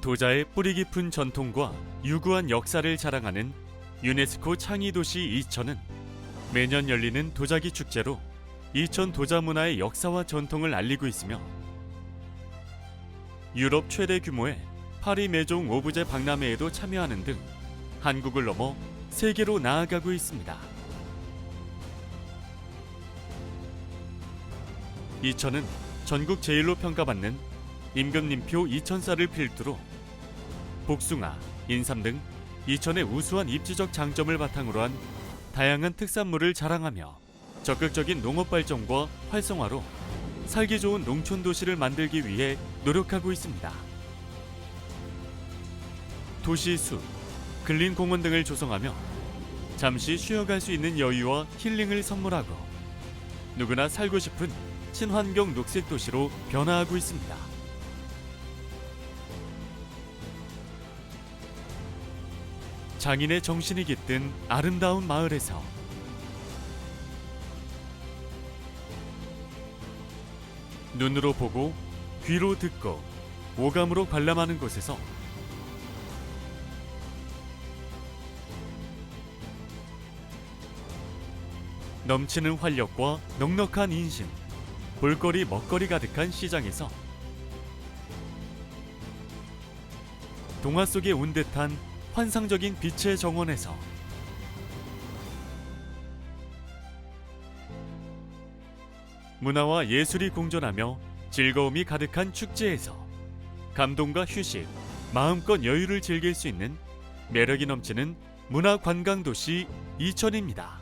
도자의 뿌리 깊은 전통과 유구한 역사를 자랑하는 유네스코 창의도시 이천은 매년 열리는 도자기 축제로 이천 도자 문화의 역사와 전통을 알리고 있으며 유럽 최대 규모의 파리 메종 오브제 박람회에도 참여하는 등 한국을 넘어 세계로 나아가고 있습니다. 이천은 전국 제일로 평가받는 임금님표 이천사를 필두로 복숭아, 인삼 등 이천의 우수한 입지적 장점을 바탕으로 한 다양한 특산물을 자랑하며 적극적인 농업 발전과 활성화로 살기 좋은 농촌 도시를 만들기 위해 노력하고 있습니다. 도시 숲, 근린 공원 등을 조성하며 잠시 쉬어갈 수 있는 여유와 힐링을 선물하고 누구나 살고 싶은 친환경 녹색 도시로 변화하고 있습니다. 장인의 정신이 깃든 아름다운 마을에서 눈으로 보고 귀로 듣고 오감으로 관람하는 곳에서 넘치는 활력과 넉넉한 인심, 볼거리 먹거리 가득한 시장에서 동화 속에 온 듯한 환상적인 빛의 정원에서 문화와 예술이 공존하며 즐거움이 가득한 축제에서 감동과 휴식, 마음껏 여유를 즐길 수 있는 매력이 넘치는 문화 관광 도시 이천입니다.